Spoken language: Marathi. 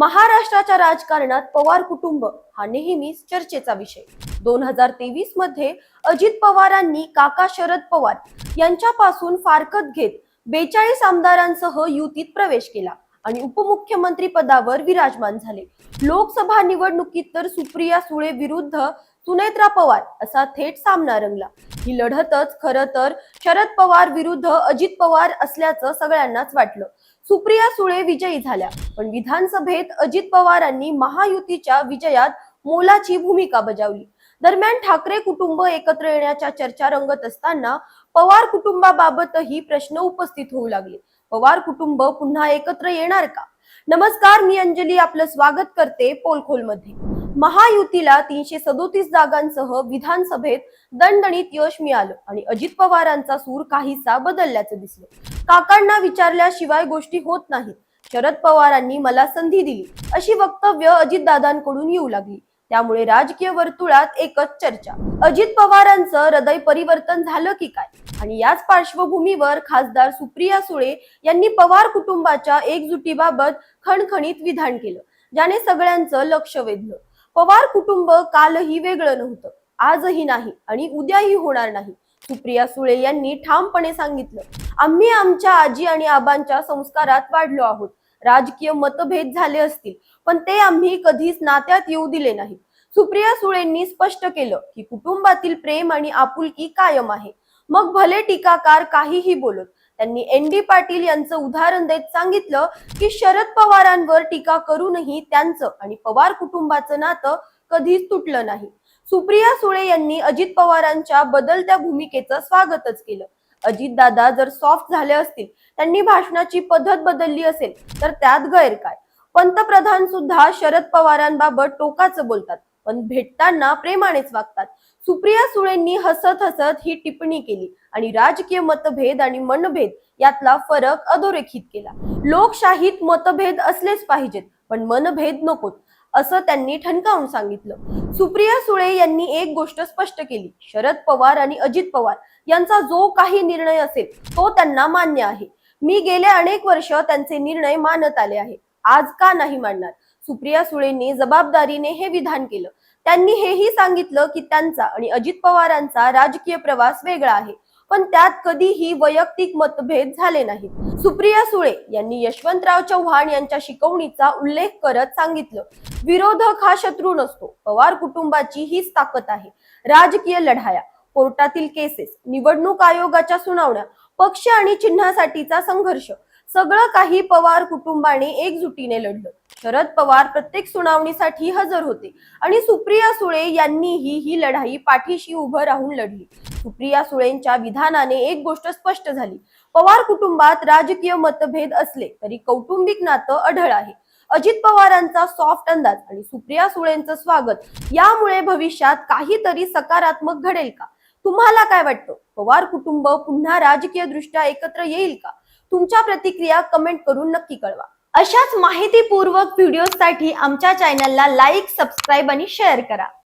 महाराष्ट्राच्या राजकारणात पवार कुटुंब हा नेहमीच चर्चेचा विषय. दोन हजार तेवीसमध्ये अजित पवारांनी काका शरद पवार यांच्यापासून फारकत घेत बेचाळीस आमदारांसह युतीत प्रवेश केला. आणि उपमुख्यमंत्री पदावर विराजमान झाले. लोकसभा निवडणुकीत तर सुप्रिया सुळे विरुद्ध सुनेत्रा पवार असा थेट सामना रंगला. ही लढतच खर तर शरद पवार विरुद्ध अजित पवार असल्याचं सगळ्यांनाच वाटलं. सुप्रिया सुळे विजयी झाल्या पण विधानसभेत अजित पवारांनी महायुतीच्या विजयात मोलाची भूमिका बजावली. दरम्यान ठाकरे कुटुंब एकत्र येण्याच्या चर्चा रंगत असताना पवार कुटुंबाबाबतही प्रश्न उपस्थित होऊ लागले. पवार कुटुंब पुन्हा एकत्र येणार का? नमस्कार मी अंजली. आपलं स्वागत करते पोलखोलमध्ये महायुतीला तीनशे सदोतीस जागांसह विधानसभेत दणदणीत यश मिळालं आणि अजित पवारांचा सूर काहीसा बदलल्याचं दिसलं. काकांना विचारल्याशिवाय गोष्टी होत नाहीत. शरद पवारांनी मला संधी दिली. अशी वक्तव्य अजितदादांकडून येऊ लागली. त्यामुळे राजकीय वर्तुळात एकच चर्चा. अजित पवारांचं हृदय परिवर्तन झालं की काय? आणि याच पार्श्वभूमीवर खासदार सुप्रिया सुळे यांनी पवार कुटुंबाच्या एकजुटीबाबत खणखणीत विधान केलं ज्याने सगळ्यांचं लक्ष वेधलं. पवार कुटुंब कालही वेगळं नव्हतं आजही नाही आणि उद्याही होणार नाही सुप्रिया सुळे यांनी ठामपणे सांगितलं. आम्ही आमच्या आजी आणि आबांच्या संस्कारात वाढलो आहोत राजकीय मतभेद झाले असतील पण ते आम्ही कधीच नात्यात येऊ दिले नाही. सुप्रिया सुळेंनी स्पष्ट केलं की कुटुंबातील प्रेम आणि आपुलकी कायम आहे मग भले टीकाकार काहीही बोलत त्यांनी एन डी पाटील यांचं उदाहरण देत सांगितलं की शरद पवारांवर टीका करूनही त्यांचं आणि पवार कुटुंबाचं नातं कधीच तुटलं नाही. सुप्रिया सुळे यांनी अजित पवारांच्या बदलत्या भूमिकेचं स्वागतच केलं. अजित दादा जर सॉफ्ट झाले असतील त्यांनी भाषणाची पद्धत बदलली असेल तर त्यात गैर काय पंतप्रधान सुद्धा शरद पवारांबाबत टोकाचं बोलतात. पण भेटताना प्रेमानेच वागतात. सुप्रिया सुळेंनी हसत हसत ही टिप्पणी केली आणि राजकीय मतभेद आणि मनभेद यातला फरक अधोरेखित केला. लोकशाहीत मतभेद असलेच पाहिजेत पण मनभेद नकोत असं त्यांनी ठणकावून सांगितलं. सुप्रिया सुळे यांनी एक गोष्ट स्पष्ट केली शरद पवार आणि अजित पवार यांचा जो काही निर्णय असेल तो त्यांना मान्य आहे. मी गेले अनेक वर्ष त्यांचे निर्णय मानत आले आहे. आज का नाही मानणार? सुप्रिया सुळेंनी जबाबदारीने हे विधान केलं. त्यांनी हेही सांगितलं की त्यांचा आणि अजित पवारांचा राजकीय प्रवास वेगळा आहे. पण त्यात कधीही वैयक्तिक मतभेद झाले नाहीत. सुप्रिया सुळे यांनी यशवंतराव चव्हाण यांच्या शिकवणीचा उल्लेख करत सांगितलं विरोधक हा शत्रू नसतो. पवार कुटुंबाची हीच ताकद आहे. राजकीय लढाया कोर्टातील केसेस निवडणूक आयोगाच्या सुनावण्या पक्ष आणि चिन्हासाठीचा संघर्ष सगळं काही पवार कुटुंबाने एकजुटीने लढलं. शरद पवार प्रत्येक सुनावणीसाठी हजर होते आणि सुप्रिया सुळे यांनीही ही लढाई पाठीशी उभं राहून लढली. सुप्रिया सुळेंच्या विधानाने एक गोष्ट स्पष्ट झाली. पवार कुटुंबात राजकीय मतभेद असले तरी कौटुंबिक नातं अढळ आहे. अजित पवारांचा सॉफ्ट अंदाज आणि सुप्रिया सुळेंचं स्वागत यामुळे भविष्यात काहीतरी सकारात्मक घडेल का? तुम्हाला काय वाटतं? पवार कुटुंब पुन्हा राजकीय दृष्ट्या एकत्र येईल का? तुमच्या प्रतिक्रिया कमेंट करून नक्की कळवा. अशाच माहितीपूर्वक व्हिडिओसाठी आमच्या चॅनलला लाईक सबस्क्राईब आणि शेअर करा.